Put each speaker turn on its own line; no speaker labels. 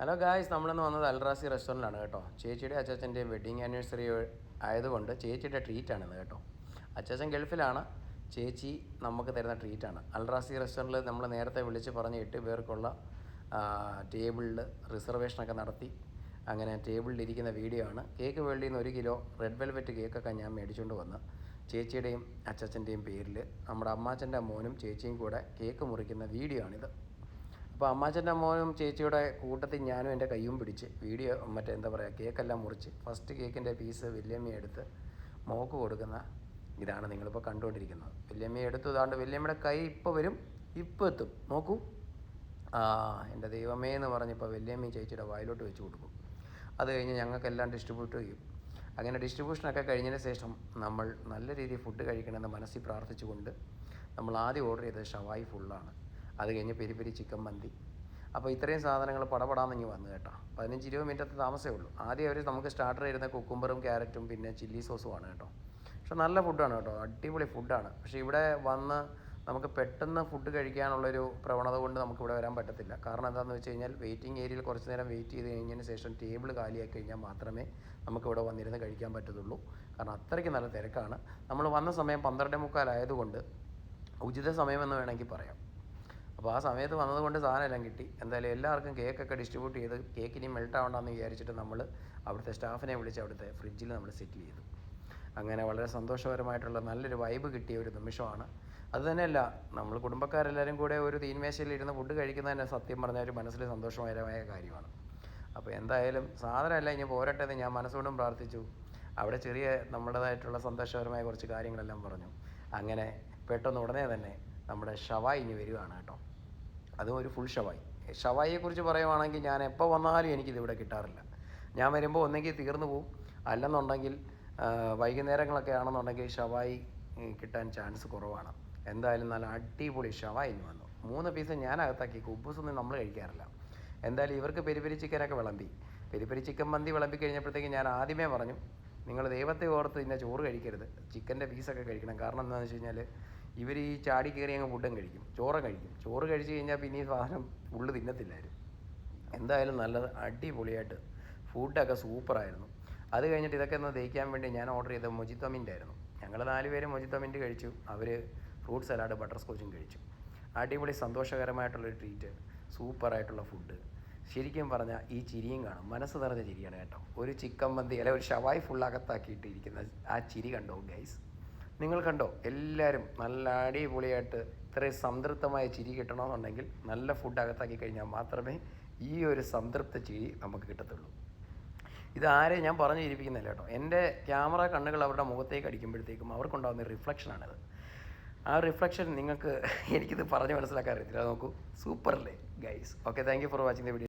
Hello guys നമ്മളിന്ന് വന്നത് അൽറാസി റെസ്റ്റോറന്റിലാണ് കേട്ടോ. ചേച്ചിയുടെ അച്ചാച്ചന്റെയും വെഡിങ് ആനിവേഴ്സറി ആയതുകൊണ്ട് ചേച്ചിയുടെ ട്രീറ്റാണിത് കേട്ടോ. അച്ചാച്ചൻ ഗൾഫിലാണ്. ചേച്ചി നമുക്ക് തരുന്ന ട്രീറ്റാണ് അൽറാസി റെസ്റ്റോറന്റിൽ നമ്മൾ നേരത്തെ വിളിച്ച് പറഞ്ഞ് എട്ട് പേർക്കുള്ള ടേബിളിൽ റിസർവേഷനൊക്കെ നടത്തി. അങ്ങനെ ടേബിളിൽ ഇരിക്കുന്ന വീഡിയോ ആണ്. കേക്ക് വേൾഡിൽ നിന്ന് ഒരു കിലോ റെഡ് വെൽവെറ്റ് കേക്കൊക്കെ ഞാൻ മേടിച്ചുകൊണ്ട് വന്ന് ചേച്ചിയുടെയും അച്ചാച്ചന്റെയും പേരിൽ നമ്മുടെ അമ്മാച്ചന്റെ മോനും ചേച്ചിയും കൂടെ കേക്ക് മുറിക്കുന്ന വീഡിയോ ആണിത്. അപ്പോൾ അമ്മാച്ചന്റെ മോനും ചേച്ചിയുടെ കൂട്ടത്തിൽ ഞാനും എന്റെ കയ്യും പിടിച്ച് വീഡിയോ മറ്റേ എന്താ പറയുക കേക്കെല്ലാം മുറിച്ച് ഫസ്റ്റ് കേക്കിന്റെ പീസ് വല്യമ്മ എടുത്ത് മോക്ക് കൊടുക്കുന്ന ഇതാണ് നിങ്ങളിപ്പോൾ കണ്ടുകൊണ്ടിരിക്കുന്നത്. വല്യമ്മ എടുത്തു ഇതാണ്ട് വല്യമ്മയുടെ കൈ ഇപ്പോൾ വരും ഇപ്പോൾ എത്തും. നോക്കൂ. ആ എന്റെ ദൈവമേ എന്ന് പറഞ്ഞപ്പോൾ വല്യമ്മയും ചേച്ചിയുടെ വായിലോട്ട് വെച്ച് കൊടുക്കും. അത് കഴിഞ്ഞ് ഞങ്ങൾക്കെല്ലാം ഡിസ്ട്രിബ്യൂട്ട് ചെയ്യും. അങ്ങനെ ഡിസ്ട്രിബ്യൂഷനൊക്കെ കഴിഞ്ഞതിന് ശേഷം നമ്മൾ നല്ല രീതിയിൽ ഫുഡ് കഴിക്കണമെന്ന് മനസ്സിൽ പ്രാർത്ഥിച്ചുകൊണ്ട് നമ്മൾ ആദ്യം ഓർഡർ ചെയ്തത് ഷവായി ഫുള്ളാണ് അത് കഴിഞ്ഞ് പെരി പെരി ചിക്കൻ മന്തി. അപ്പോൾ ഇത്രയും സാധനങ്ങൾ പടപടാന്നിങ്ങ് വന്നു കേട്ടോ. പതിനഞ്ച് ഇരുപത് മിനിറ്റത്തെ താമസമേ ഉള്ളൂ. ആദ്യം അവർ നമുക്ക് സ്റ്റാർട്ടർ ചെയ്യുന്ന കുക്കുംബറും ക്യാരറ്റും പിന്നെ ചില്ലി സോസും ആണ് കേട്ടോ. പക്ഷെ നല്ല ഫുഡാണ് കേട്ടോ. അടിപൊളി ഫുഡാണ് പക്ഷേ ഇവിടെ വന്ന് നമുക്ക് പെട്ടെന്ന് ഫുഡ് കഴിക്കാനുള്ളൊരു പ്രവണത കൊണ്ട് നമുക്ക് ഇവിടെ വരാൻ പറ്റത്തില്ല. കാരണം എന്താണെന്ന് വെച്ച് കഴിഞ്ഞാൽ വെയിറ്റിംഗ് ഏരിയയിൽ കുറച്ച് നേരം വെയിറ്റ് ചെയ്ത് കഴിഞ്ഞതിന് ശേഷം ടേബിൾ കാലിയാക്കി കഴിഞ്ഞാൽ മാത്രമേ നമുക്ക് ഇവിടെ വന്നിരുന്ന് കഴിക്കാൻ പറ്റത്തുള്ളൂ. കാരണം അത്രയ്ക്ക് നല്ല തിരക്കാണ്. നമ്മൾ വന്ന സമയം പന്ത്രണ്ടേ മുക്കാലായതുകൊണ്ട് ഉചിത സമയമെന്ന് വേണമെങ്കിൽ പറയാം. അപ്പോൾ ആ സമയത്ത് വന്നതുകൊണ്ട് സാധനം എല്ലാം കിട്ടി. എന്തായാലും എല്ലാവർക്കും കേക്കൊക്കെ ഡിസ്ട്രിബ്യൂട്ട് ചെയ്ത് കേക്ക് ഇനി മെൽട്ട് ആവണ്ടെന്ന് വിചാരിച്ചിട്ട് നമ്മൾ അവിടുത്തെ സ്റ്റാഫിനെ വിളിച്ച് അവിടുത്തെ ഫ്രിഡ്ജിൽ നമ്മൾ സെറ്റിൽ ചെയ്തു. അങ്ങനെ വളരെ സന്തോഷകരമായിട്ടുള്ള നല്ലൊരു വൈബ് കിട്ടിയ ഒരു നിമിഷമാണ്. അത് തന്നെയല്ല നമ്മൾ കുടുംബക്കാരെല്ലാവരും കൂടെ ഒരു തീന്മേശയിൽ ഇരുന്ന് ഫുഡ് കഴിക്കുന്നതന്നെ സത്യം പറഞ്ഞാൽ ഒരു മനസ്സിൽ സന്തോഷകരമായ കാര്യമാണ്. അപ്പോൾ എന്തായാലും സാധനമല്ല ഇനി പോരട്ടെ ഞാൻ മനസ്സുകൊണ്ടും പ്രാർത്ഥിച്ചു. അവിടെ ചെറിയ നമ്മുടേതായിട്ടുള്ള സന്തോഷകരമായ കുറച്ച് കാര്യങ്ങളെല്ലാം പറഞ്ഞു. അങ്ങനെ പെട്ടെന്ന് ഉടനെ തന്നെ നമ്മുടെ ഷവായി ഇനി വരികയാണ് കേട്ടോ. അതും ഒരു ഫുൾ ഷവായി. ഷവായിയെക്കുറിച്ച് പറയുവാണെങ്കിൽ ഞാൻ എപ്പോൾ വന്നാലും എനിക്കിത് ഇവിടെ കിട്ടാറില്ല. ഞാൻ വരുമ്പോൾ ഒന്നെങ്കിൽ തീർന്നു പോവും. അല്ലെന്നുണ്ടെങ്കിൽ വൈകുന്നേരങ്ങളൊക്കെ ആണെന്നുണ്ടെങ്കിൽ ഷവായി കിട്ടാൻ ചാൻസ് കുറവാണ്. എന്തായാലും നല്ല അടിപൊളി ഷവായി എന്ന് വന്നു. മൂന്ന് പീസ് ഞാൻ അകത്താക്കി കുബൂസൊന്നും നമ്മൾ കഴിക്കാറില്ല. എന്തായാലും ഇവർക്ക് പെരി പെരി ചിക്കനൊക്കെ വിളമ്പി. പെരി പെരി ചിക്കൻ മന്തി വിളമ്പി കഴിഞ്ഞപ്പോഴത്തേക്ക് ഞാൻ ആദ്യമേ പറഞ്ഞു നിങ്ങൾ ദൈവത്തെ ഓർത്ത് ഇന്ന ചോറ് കഴിക്കരുത്. ചിക്കന്റെ പീസൊക്കെ കഴിക്കണം. കാരണം എന്താണെന്ന് വെച്ച് കഴിഞ്ഞാൽ ഇവർ ഈ ചാടി കയറി അങ്ങ് ഫുഡും കഴിക്കും. ചോറ് കഴിക്കും. ചോറ് കഴിച്ചു കഴിഞ്ഞാൽ പിന്നെ ഈ സാധനം ഉള്ളു തിന്നത്തില്ലായിരുന്നു. എന്തായാലും നല്ലത് അടിപൊളിയായിട്ട് ഫുഡൊക്കെ സൂപ്പറായിരുന്നു. അത് കഴിഞ്ഞിട്ട് ഇതൊക്കെ ഒന്ന് ദഹിക്കാൻ വേണ്ടി ഞാൻ ഓർഡർ ചെയ്തത് മൊജിത്തൊമിന്റെ ആയിരുന്നു. ഞങ്ങൾ നാല് പേര് മൊജിത്തോമിന്റെ കഴിച്ചു. അവർ ഫ്രൂട്ട് സലാഡ് ബട്ടർ സ്കോച്ചും കഴിച്ചു. അടിപൊളി സന്തോഷകരമായിട്ടുള്ളൊരു ട്രീറ്റ് സൂപ്പറായിട്ടുള്ള ഫുഡ് ശരിക്കും പറഞ്ഞാൽ ഈ ചിരിയും കാണും. മനസ്സ് നിറഞ്ഞ ചിരിയാണ് കേട്ടോ. ഒരു ചിക്കൻ മന്തി അല്ലെ ഒരു ഷവായി ഫുള്ളകത്താക്കിയിട്ടിരിക്കുന്ന ആ ചിരി കണ്ടോ ഗൈസ് നിങ്ങൾ കണ്ടോ? എല്ലാവരും നല്ല അടിപൊളിയായിട്ട് ഇത്രയും സംതൃപ്തമായ ചിരി കിട്ടണമെന്നുണ്ടെങ്കിൽ നല്ല ഫുഡ് അകത്താക്കി കഴിഞ്ഞാൽ മാത്രമേ ഈ ഒരു സംതൃപ്ത ചിരി നമുക്ക് കിട്ടത്തുള്ളൂ. ഇത് ആരെയും ഞാൻ പറഞ്ഞു ഇരിപ്പിക്കുന്നില്ല കേട്ടോ. എന്റെ ക്യാമറ കണ്ണുകൾ അവരുടെ മുഖത്തേക്ക് അടിക്കുമ്പോഴത്തേക്കും അവർക്കുണ്ടാകുന്ന റിഫ്ലക്ഷനാണിത് ആ റിഫ്ലക്ഷൻ നിങ്ങൾക്ക് എനിക്കിത് പറഞ്ഞ് മനസ്സിലാക്കാൻ അറിയത്തില്ല. നോക്കൂ. സൂപ്പർ അല്ലേ? Guys okay thank you for watching the video